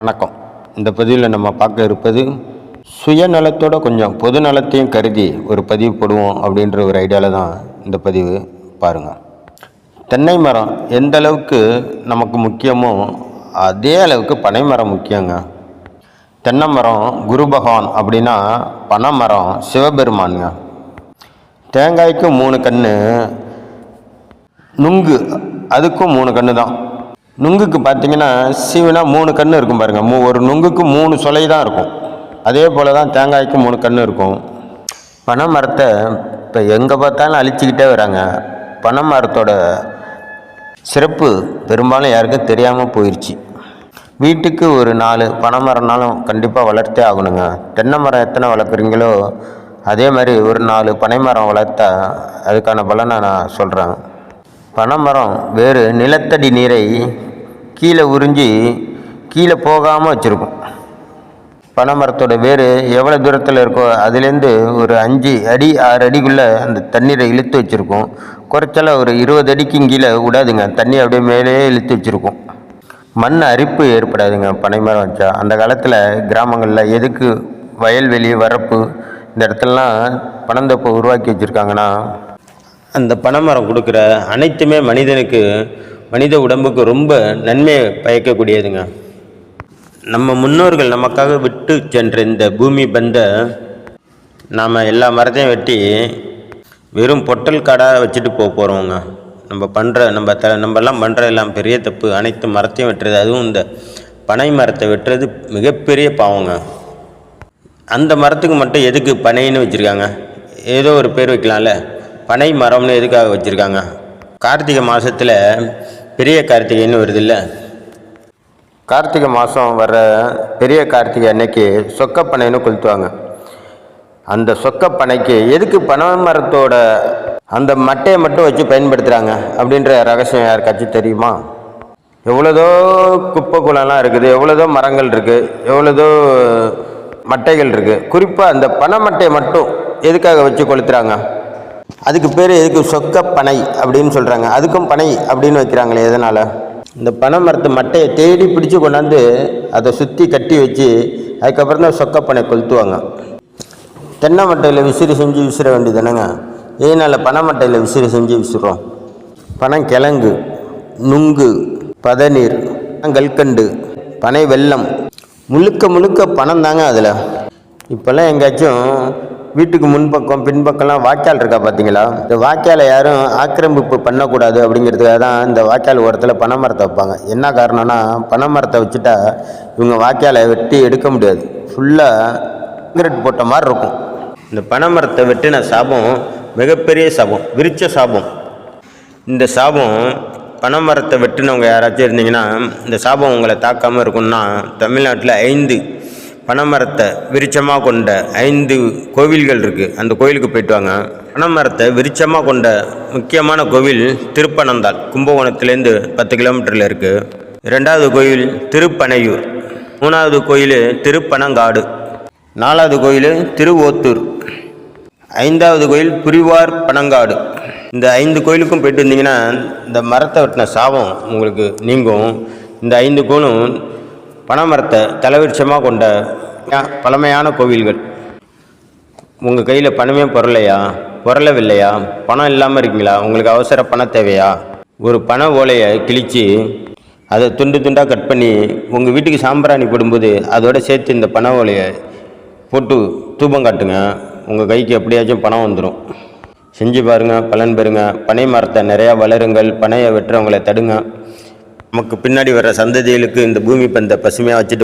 வணக்கம். இந்த பதிவில் நம்ம பார்க்க இருப்பது சுயநலத்தோட கொஞ்சம் பொது நலத்தையும் கருதி ஒரு பதிவு போடுவோம் அப்படின்ற ஒரு ஐடியாவில் தான் இந்த பதிவு பாருங்கள் தென்னை மரம் எந்த அளவுக்கு நமக்கு முக்கியமோ அதே அளவுக்கு பனை மரம் முக்கியங்க. தென்னை மரம் குரு பகவான் அப்படின்னா பனை மரம் சிவபெருமானுங்க. தேங்காய்க்கு மூணு கன்று நுங்கு அதுக்கும் மூணு கன்று தான் நுங்குக்கு பார்த்தீங்கன்னா சிவனா மூணு கன்று இருக்கும் பாருங்கள் மூ ஒரு நுங்குக்கு மூணு சொலை தான் இருக்கும். அதே போல் தான் தேங்காய்க்கு மூணு கன்று இருக்கும். பனை மரத்தை இப்போ எங்கே பார்த்தாலும் அழிச்சிக்கிட்டே வராங்க. பனை மரத்தோட சிறப்பு பெரும்பாலும் யாருக்கும் தெரியாமல் போயிடுச்சு வீட்டுக்கு ஒரு நாலு பனை மரம்னாலும் கண்டிப்பாக வளர்த்தே ஆகணுங்க. தென்னை மரம் எத்தனை வளர்க்குறீங்களோ அதே மாதிரி ஒரு நாலு பனை மரம் வளர்த்தா அதுக்கான பலனை நான் சொல்கிறேன் பனைமரம் வேறு நிலத்தடி நீரை கீழே உறிஞ்சி கீழே போகாமல் வச்சுருக்கும். பனைமரத்தோட வேர் எவ்வளோ தூரத்தில் இருக்கோ அதுலேருந்து ஒரு அஞ்சு அடி ஆறு அடிக்குள்ளே அந்த தண்ணீரை இழுத்து வச்சுருக்கும். குறைச்சல ஒரு இருபது அடிக்கும் கீழே விடாதுங்க. தண்ணி அப்படியே மேலேயே இழுத்து வச்சுருக்கும். மண் அரிப்பு ஏற்படாதுங்க. பனைமரம் வச்சா அந்த காலத்தில் கிராமங்களில் எதுக்கு வயல்வெளி வரப்பு இந்த இடத்துலலாம் பனந்தோப்பை உருவாக்கி வச்சுருக்காங்கன்னா அந்த பனைமரம் கொடுக்குற அனைத்துமே மனிதனுக்கு மனித உடம்புக்கு ரொம்ப நன்மையை பயக்கக்கூடியதுங்க. நம்ம முன்னோர்கள் நமக்காக விட்டு சென்ற இந்த பூமி பந்த நாம் எல்லா மரத்தையும் வெட்டி வெறும் பொட்டல் காடாக வச்சுட்டு போக போகிறோங்க நம்ம பண்ணுற நம்ம த நம்மலாம் பண்ணுற எல்லாம் பெரிய தப்பு. அனைத்து மரத்தையும் வெட்டுறது அதுவும் இந்த பனை மரத்தை வெட்டுறது மிகப்பெரிய பாவங்க. அந்த மரத்துக்கு மட்டும் எதுக்கு பனைன்னு வச்சுருக்காங்க? ஏதோ ஒரு பேர் வைக்கலாம்ல? பனை மரம்னு எதுக்காக வச்சுருக்காங்க? கார்த்திகை மாதத்தில் பெரிய கார்த்திகைன்னு வருதுல்ல. கார்த்திகை மாதம் வர்ற பெரிய கார்த்திகை அன்னைக்கு சொக்கப்பனைன்னு கொளுத்துவாங்க. அந்த சொக்கப்பனைக்கு எதுக்கு பனை மரத்தோட அந்த மட்டையை மட்டும் வச்சு பயன்படுத்துகிறாங்க அப்படின்ற ரகசியம் யாருக்காச்சும் தெரியுமா? எவ்வளோதோ குப்பை குளம்லாம் இருக்குது எவ்வளோதோ மரங்கள் இருக்குது எவ்வளோதோ மட்டைகள் இருக்குது குறிப்பாக அந்த பனை மட்டையை மட்டும் எதுக்காக வச்சு கொளுத்துறாங்க? அதுக்கு பேர் எதுக்கு சொக்க பனை அப்படின்னு சொல்கிறாங்க அதுக்கும் பனை அப்படின்னு வைக்கிறாங்களே எதனால்? இந்த பனை மரத்து மட்டையை தேடி பிடிச்சி கொண்டாந்து அதை சுற்றி கட்டி வச்சு அதுக்கப்புறம் தான் சொக்கப்பனை பனை கொளுத்துவாங்க. தென்னை மட்டையில் விசிறி செஞ்சு விசிற வேண்டியதுனங்க இதனால் பனை மட்டையில் விசிறி செஞ்சு விசிறோம்? பனங்கிழங்கு நுங்கு பதநீர் கல்கண்டு பனை வெல்லம். முழுக்க முழுக்க பணம் தாங்க அதில். இப்போல்லாம் எங்கேயாச்சும் வீட்டுக்கு முன்பக்கம் பின்பக்கம்லாம் வாய்க்கால் இருக்கா பார்த்தீங்களா? இந்த வாய்க்காலை யாரும் ஆக்கிரமிப்பு பண்ணக்கூடாது அப்படிங்கிறதுக்காக தான் இந்த வாய்க்கால் ஓரத்தில் பனை மரத்தை வைப்பாங்க. என்ன காரணம்னா பனை மரத்தை வச்சுட்டா இவங்க வாய்க்காலை வெட்டி எடுக்க முடியாது. ஃபுல்லாக சிகரெட் போட்ட மாதிரி இருக்கும். இந்த பனை மரத்தை வெட்டின சாபம் மிகப்பெரிய சாபம் விரிச்ச சாபம். இந்த சாபம் பனை மரத்தை வெட்டினவங்க யாராச்சும் இருந்தீங்கன்னா இந்த சாபம் உங்களை தாக்காமல் இருக்கும்னா தமிழ்நாட்டில் ஐந்து பனைமரத்தை விருட்சமாக கொண்ட ஐந்து கோவில்கள் இருக்குது அந்த கோவிலுக்கு போயிட்டு வாங்க. பனைமரத்தை விருட்சமாக கொண்ட முக்கியமான கோவில் திருப்பனந்தாள். கும்பகோணத்துலேருந்து பத்து கிலோமீட்டரில் இருக்குது ரெண்டாவது கோயில் திருப்பனையூர். மூணாவது கோயில் திருப்பனங்காடு. நாலாவது கோயில் திருவோத்தூர். ஐந்தாவது கோயில் புரிவார் பனங்காடு. இந்த ஐந்து கோயிலுக்கும் போயிட்டு வந்தீங்கன்னா இந்த மரத்தை வெட்டின சாபம் உங்களுக்கு நீங்கும். இந்த ஐந்து கோளும் பனைமரத்தை தலைவிருட்சமாக கொண்ட பழமையான கோவில்கள். உங்கள் கையில் பணமே பொருளையா பொருளவில்லையா பணம் இல்லாமல் இருக்கீங்களா? உங்களுக்கு அவசர பணம் தேவையா? ஒரு பனை ஓலையை கிழித்து அதை துண்டு துண்டாக கட் பண்ணி உங்கள் வீட்டுக்கு சாம்பிராணி போடும்போது அதோட சேர்த்து இந்த பனை ஓலையை போட்டு தூபம் காட்டுங்க. உங்கள் கைக்கு எப்படியாச்சும் பணம் வந்துடும் செஞ்சு பாருங்கள் பலன் பெறுங்க. பனை மரத்தை நிறையா வளருங்கள். பனையை வெட்டுறவங்களை தடுங்க. நமக்கு பின்னாடி வர சந்ததிகளுக்கு இந்த பூமி பந்தை பசுமையாக வச்சுட்டு